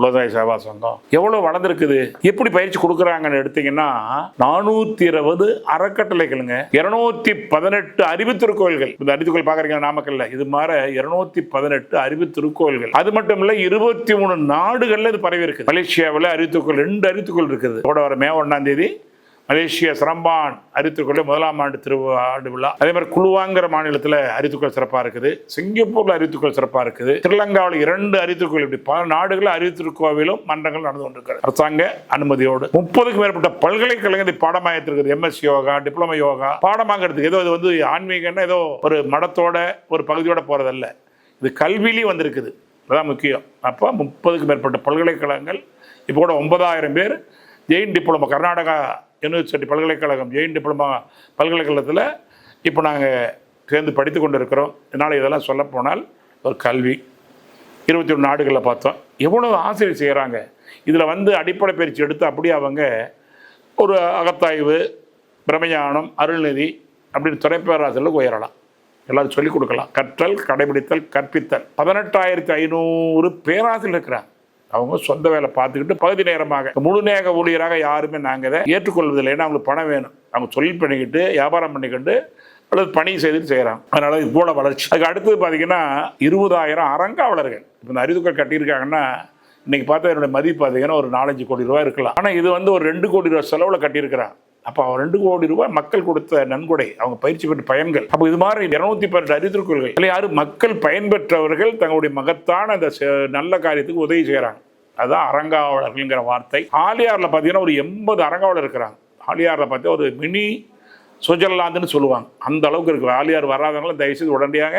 உலகாய சேவா சங்கம் எவ்வளோ வளர்ந்துருக்குது? எப்படி பயிற்சி கொடுக்குறாங்கன்னு எடுத்தீங்கன்னா நானூற்றி இருபது அறக்கட்டளைகளுங்க. இரநூத்தி பதினெட்டு அறிவு திருக்கோயில்கள் இந்த அறிவு கோயில் பார்க்குறீங்க நாமக்கல்ல. இது மாதிரி இருநூத்தி பதினெட்டு அறிவு திருக்கோயில்கள் அது மட்டும் இல்லை இருபத்தி மூணு நாடுகளில் இது பரவி இருக்குது மலேசியாவில் அறிவித்துக்கோள் ரெண்டு அறிவித்துக்கோள் இருக்குது. கூட வர மே ஒன்றாம் தேதி. மலேசியா சிரம்பான் அரித்துக்கொள்ள முதலாம் ஆண்டு திரு ஆண்டு விழா. அதே மாதிரி குழுவாங்கிற மாநிலத்தில் அரித்துக்கள் சிறப்பாக இருக்குது. சிங்கப்பூரில் அரித்துக்கள் சிறப்பாக இருக்குது. ஸ்ரீலங்காவில் இரண்டு அரித்துக்கள் இப்படி பல நாடுகளில் அரித்திருக்கோவிலும் மன்றங்கள் நடந்து கொண்டிருக்கிறது. அரசாங்க அனுமதியோடு முப்பதுக்கும் மேற்பட்ட பல்கலைக்கழகத்தை பாடமாக எம்எஸ் யோகா டிப்ளமோ யோகா பாடமாங்கிறதுக்கு ஏதோ இது வந்து ஆன்மீகம்னா ஏதோ ஒரு மடத்தோட ஒரு பகுதியோட போகிறதல்ல இது கல்வியிலையும் வந்திருக்குது. அதான் முக்கியம். அப்போ முப்பதுக்கும் மேற்பட்ட பல்கலைக்கழகங்கள் இப்போ கூட ஒன்பதாயிரம் பேர் ஜெயின் டிப்ளமோ கர்நாடகா யூனிவர்சிட்டி பல்கலைக்கழகம் ஜெயின் டிப்ளமா பல்கலைக்கழகத்தில் இப்போ நாங்கள் சேர்ந்து படித்து கொண்டு இருக்கிறோம் இதனால் இதெல்லாம் சொல்லப்போனால் ஒரு கல்வி. இருபத்தி ஒன்று நாடுகளில் பார்த்தோம். எவ்வளோ ஆசிரியர் செய்கிறாங்க இதில் வந்து அடிப்படை பயிற்சி எடுத்து அப்படியே அவங்க ஒரு அகத்தாய்வு பிரமஞானம் அருள்நிதி அப்படின்னு துறைப்பேராசிரியர்களுக்கு உயரலாம். எல்லாரும் சொல்லிக் கொடுக்கலாம். கற்றல் கடைபிடித்தல் கற்பித்தல். பதினெட்டாயிரத்தி ஐநூறு பேராசிரியர் இருக்கிறாங்க. அவங்க சொந்த வேலை பார்த்துக்கிட்டு பகுதி நேரமாக முழு நேர ஊழியராக யாருமே நாங்கள் இதை ஏற்றுக்கொள்வதில்லை. ஏன்னா அவங்களுக்கு பணம் வேணும். அவங்க தொழில் பண்ணிக்கிட்டு வியாபாரம் பண்ணிக்கிட்டு அல்லது பணி செய்துட்டு செய்கிறாங்க அதனால இது போல வளர்ச்சி. அதுக்கு அடுத்தது பார்த்தீங்கன்னா இருபதாயிரம் அறங்காவலர்கள். இப்போ இந்த அறிவுக்கள் கட்டியிருக்காங்கன்னா இன்றைக்கி பார்த்தா என்னுடைய மதிப்பு பார்த்தீங்கன்னா ஒரு நாலஞ்சு கோடி ரூபா இருக்கலாம். ஆனால் இது வந்து ஒரு ரெண்டு கோடி ரூபா செலவில் கட்டியிருக்கிறான் அப்போ அவன் ரெண்டு கோடி ரூபாய் மக்கள் கொடுத்த நன்கொடை அவங்க பயிற்சி பெற்ற பயன்கள். அப்போ இது மாதிரி இருநூத்தி பன்னெண்டு அறித்திருக்கோள்கள் இல்லை யாரும் மக்கள் பயன்பெற்றவர்கள் தங்களுடைய மகத்தான அந்த நல்ல காரியத்துக்கு உதவி செய்கிறாங்க அதுதான் அரங்காவலர்கள்ங்கிற வார்த்தை. ஆலியாரில் பார்த்தீங்கன்னா ஒரு எண்பது அரங்காவலர் இருக்கிறாங்க. ஆலியாரில் பார்த்தா ஒரு மினி சுவிட்சர்லாந்துன்னு சொல்லுவாங்க. அந்த அளவுக்கு இருக்குது ஆலியார் வராதவங்களும் தயவுசெய்து உடனடியாக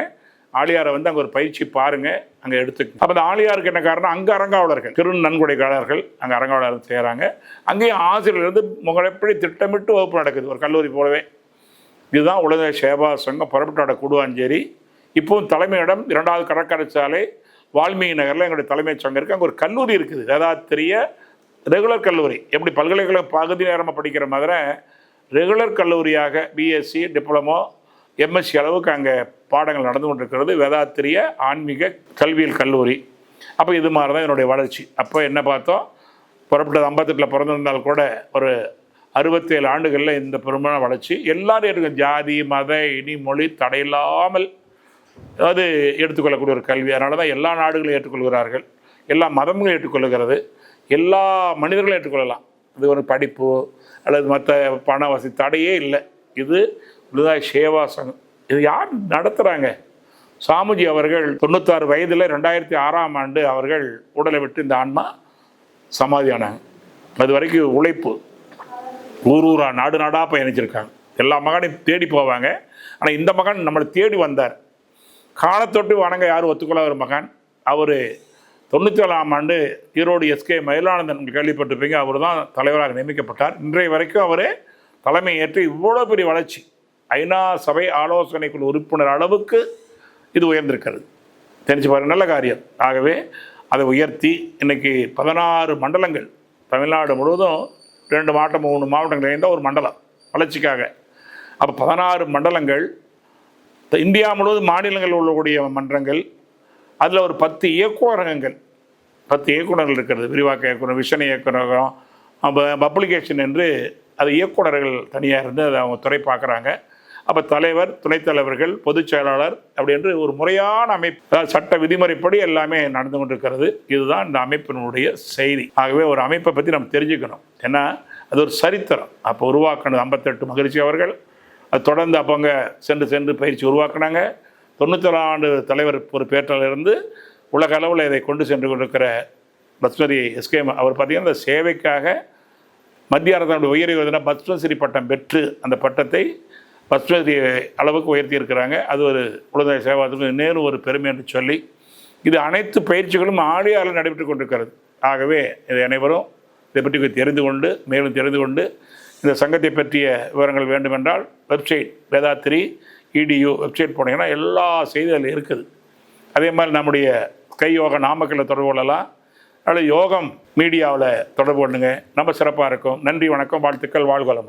ஆலியாரை வந்து அங்கே ஒரு பயிற்சி பாருங்க அங்கே எடுத்து அப்போ அந்த ஆலியாருக்கு என்ன காரணம்? அங்கே அரங்காவலர்கள் திரு நன்கொடைக்காரர்கள் அங்கே அரங்காவலர்கள் செய்கிறாங்க அங்கேயும் ஆசிரியர்லேருந்து வந்து முகப்படி திட்டமிட்டு வகுப்பு நடக்குது? ஒரு கல்லூரி போலவே. இதுதான் உலக சேவா சங்கம் புறப்பட்டாட கூடுவாஞ்சேரி. இப்போவும் தலைமையிடம் இரண்டாவது கடற்கரை சாலை வால்மீகி நகரில் எங்களுடைய தலைமைச் சங்கம் இருக்குது அங்கே ஒரு கல்லூரி இருக்குது. வேதாத்திரிய ரெகுலர் கல்லூரி. எப்படி பல்கலைக்கழக பகுதி நேரமாக படிக்கிற மாதிரி ரெகுலர் கல்லூரியாக பிஎஸ்சி டிப்ளமோ எம்எஸ்சி அளவுக்கு அங்கே பாடங்கள் நடந்து கொண்டிருக்கிறது. வேதாத்திரிய ஆன்மீக கல்வியல் கல்லூரி. அப்போ இது மாதிரி தான் என்னுடைய வளர்ச்சி. அப்போ என்ன பார்த்தோம்? புறப்பட்டது ஐம்பத்தெட்டில் பிறந்திருந்தால் கூட ஒரு அறுபத்தேழு ஆண்டுகளில் இந்த பெருமான வளர்ச்சி. எல்லாரும் இருக்கும் ஜாதி மத இனி மொழி தடையில்லாமல் அது எடுத்துக்கொள்ளக்கூடிய ஒரு கல்வி. அதனால தான் எல்லா நாடுகளும் ஏற்றுக்கொள்கிறார்கள். எல்லா மதங்களும் ஏற்றுக்கொள்கிறது. எல்லா மனிதர்களும் ஏற்றுக்கொள்ளலாம். இது ஒரு படிப்பு அல்லது மற்ற பண வசதி தடையே இல்லை. இது விழுதாய் சேவா சங்கம் இது யார் நடத்துகிறாங்க சாமுஜி அவர்கள் தொண்ணூத்தாறு வயதில் ரெண்டாயிரத்தி ஆறாம் ஆண்டு அவர்கள் உடலை விட்டு இந்த ஆன்மா சமாதியானாங்க. அது வரைக்கும் உழைப்பு. ஊர் ஊரா நாடு நாடாக பயணிச்சிருக்காங்க. எல்லா மகனையும் தேடி போவாங்க. ஆனால் இந்த மகன் நம்மளை தேடி வந்தார். காலத்தொட்டு வணங்க யாரும் ஒத்துக்கொள்ள ஒரு மகன். அவர் தொண்ணூற்றி ஏழாம் ஆண்டு ஈரோடு எஸ்கே மயிலானந்தன் கேள்விப்பட்டிருப்பீங்க. அவர் தான் தலைவராக நியமிக்கப்பட்டார். இன்றைய வரைக்கும் அவர் தலைமை ஏற்று இவ்வளோ பெரிய வளர்ச்சி. ஐநா சபை ஆலோசனைக்குழு உறுப்பினர் அளவுக்கு இது உயர்ந்திருக்கிறது. தெரிஞ்சு பாருங்க நல்ல காரியம். ஆகவே அதை உயர்த்தி இன்னைக்கு பதினாறு மண்டலங்கள் தமிழ்நாடு முழுவதும் ரெண்டு மாவட்டம் மூணு மாவட்டங்கள் இணைந்த ஒரு மண்டலம் வளர்ச்சிக்காக. அப்போ பதினாறு மண்டலங்கள் இந்தியா முழுவதும் மாநிலங்களில் உள்ளக்கூடிய மன்றங்கள் அதில் ஒரு பத்து இயக்குநரகங்கள் பத்து இயக்குனர்கள் இருக்கிறது விரிவாக்க இயக்குனர் விஷன் இயக்குநரகம் பப்ளிகேஷன் என்று அது இயக்குனர்கள் தனியாக இருந்து அதை அவங்க துறை பார்க்குறாங்க. அப்போ தலைவர் துணைத் தலைவர்கள் பொதுச் செயலாளர் அப்படி என்று ஒரு முறையான அமைப்பு அதாவது சட்ட விதிமுறைப்படி எல்லாமே நடந்து கொண்டிருக்கிறது. இதுதான் இந்த அமைப்பினுடைய செய்தி. ஆகவே ஒரு அமைப்பை பற்றி நம்ம தெரிஞ்சுக்கணும். ஏன்னா அது ஒரு சரித்திரம். அப்போ உருவாக்கினது ஐம்பத்தெட்டு மகிழ்ச்சி அவர்கள். அது தொடர்ந்து அப்பங்க சென்று சென்று பயிற்சி உருவாக்குனாங்க. தொண்ணூத்தொரு ஆண்டு தலைவர் பொறுப்பேற்றிலிருந்து உலக அளவில் இதை கொண்டு சென்று கொண்டிருக்கிற பத்மதி எஸ்கேம் அவர் பார்த்தீங்கன்னா இந்த சேவைக்காக மத்திய அரசாங்க உயர் பத்மஸ்ரீ பட்டம் பெற்று அந்த பட்டத்தை பத்மஸ்ரீ அளவுக்கு உயர்த்தி இருக்கிறாங்க அது ஒரு உலக சேவாத்துக்கு நேரும் ஒரு பெருமை என்று சொல்லி இது அனைத்து பயிற்சிகளும் ஆழியால் நடைபெற்று கொண்டிருக்கிறது. ஆகவே இதை அனைவரும் இதை பற்றி தெரிந்து கொண்டு மேலும் தெரிந்து கொண்டு இந்த சங்கத்தை பற்றிய விவரங்கள் வேண்டுமென்றால் வெப்சைட் வேதாத்திரி இடியு வெப்சைட் போனீங்கன்னா எல்லா செய்திகளும் இருக்குது. அதே மாதிரி நம்முடைய கை யோக நாமக்கல்ல தொடர்பு கொள்ளலாம். அல்லது யோகம் மீடியாவில் தொடர்பு கொள்ளுங்க. நம்ம சிறப்பாக இருக்கும். நன்றி வணக்கம். வாழ்த்துக்கள். வாழ்வலம்